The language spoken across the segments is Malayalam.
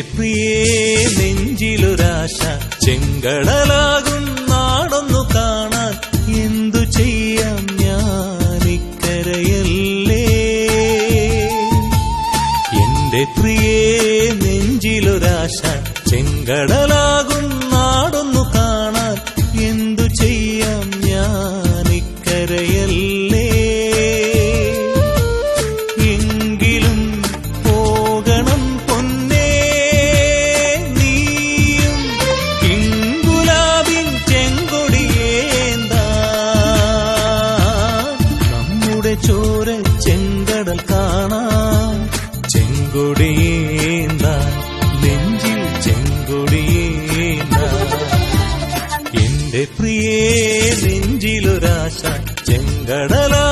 എന്റെ നെഞ്ചിലൊരാശ ചെങ്കടലാകും നാടൊന്നു കാണാൻ. എന്തു ചെയ്യാം ഞാനിക്കരയല്ലേ എന്റെ പ്രിയേ നെഞ്ചിലൊരാശ ചെങ്കടലാകും നെഞ്ചിൽ എന്റെ പ്രിയേ നെഞ്ചിലൊരാശ ചെങ്കടലാകും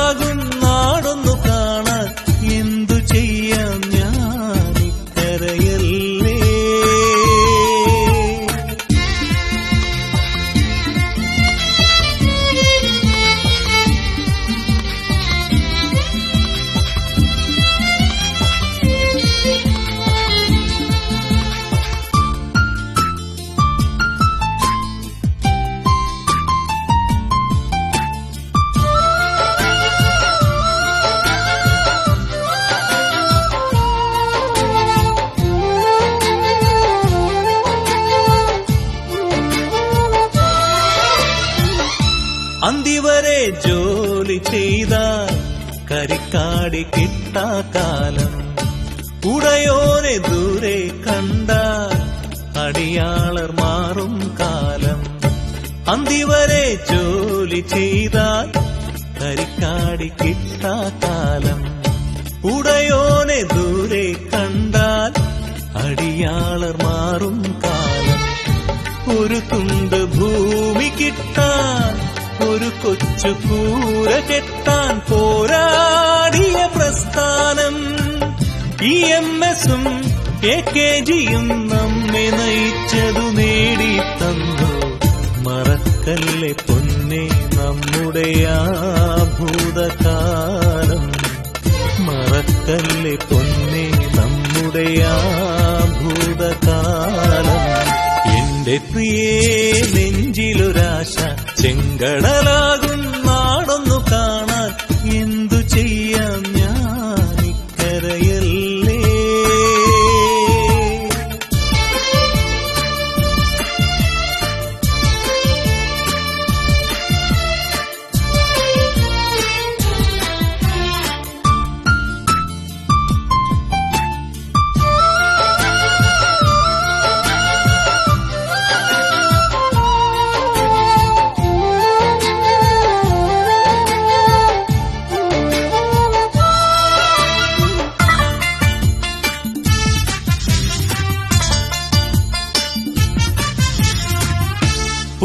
അന്തിവരെ ജോലി ചെയ്താൽ കരിക്കാടി കിട്ടാക്കാലം ഉടയോനെ ദൂരെ കണ്ടാൽ അടിയാളർ മാറും കാലം. അന്തിവരെ ജോലി ചെയ്താൽ കരിക്കാടി കിട്ടാക്കാലം ഉടയോനെ ദൂരെ കണ്ടാൽ അടിയാളർ മാറും കാലം. ഒരു തുണ്ട് ഭൂമി കിട്ടാൻ കൊച്ചു കൂര കെട്ടാൻ പോരാടിയ പ്രസ്ഥാനം. ഇ എം എസും എ കെ ജിയും നമ്മെ നയിച്ചതു നേടി തന്നു മറക്കല്ലേ പൊന്നെ നമ്മുടെ ഭൂതകാലം മറക്കല്ലേ പൊന്നെ നമ്മുടെ ഭൂതകാലം എന്റെ പ്രിയേ നെഞ്ചിലൊരാശ ചെങ്കടലാകും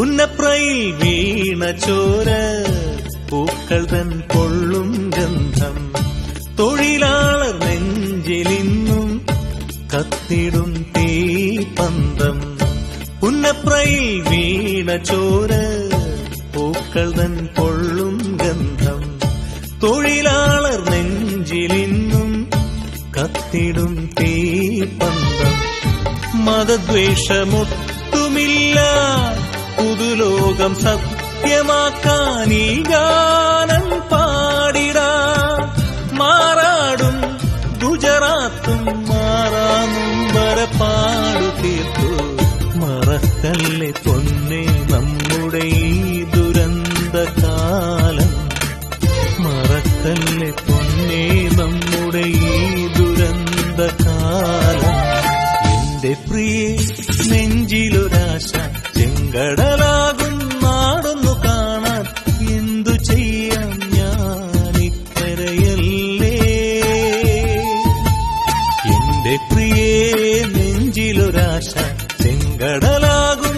പുന്നപ്രയിൽ വീണ ചോര പൂക്കൾ തൻ കൊള്ളും ഗന്ധം. തൊഴിലാളർ നെഞ്ചിലിന്നും കത്തിടും തീപന്തം പുന്നപ്രയിൽ വീണ ചോര പൂക്കൾ തൻ കൊള്ളും ഗന്ധം. തൊഴിലാളർ നെഞ്ചിലിന്നും കത്തിടും തീപന്തം മതദ്വേഷമൊട്ടുമില്ല പുതുലോകം സത്യമാക്കാൻ ഈ ഗാനം പാടിടാ. മാറാടും ഗുജറാത്തും മാറാനുംബര പാടു തീർത്തു. മറക്കല്ലേ പൊന്നെ നമ്മുടെ ഈ ദുരന്ത കാലം മറക്കല്ലേ പൊന്നെ നമ്മുടെ ഈ ദുരന്ത കാലം എന്റെ പ്രിയ നെഞ്ചിലൊരാശ ചെങ്കടലാകും നെഞ്ചിലൊരാശ ചെങ്കടലാകും.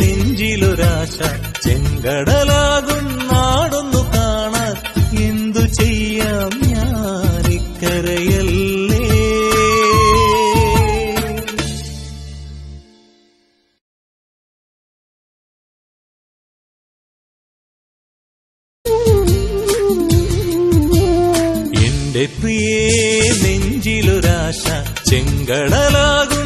നെഞ്ചിലൊരാശ ചെങ്കടലാകും നാടൊന്നു കാണാൻ. എന്തു ചെയ്യാം ഞാനിക്കരയല്ലേ? എന്റെ പ്രിയേ നെഞ്ചിലൊരാശ ചെങ്കടലാകും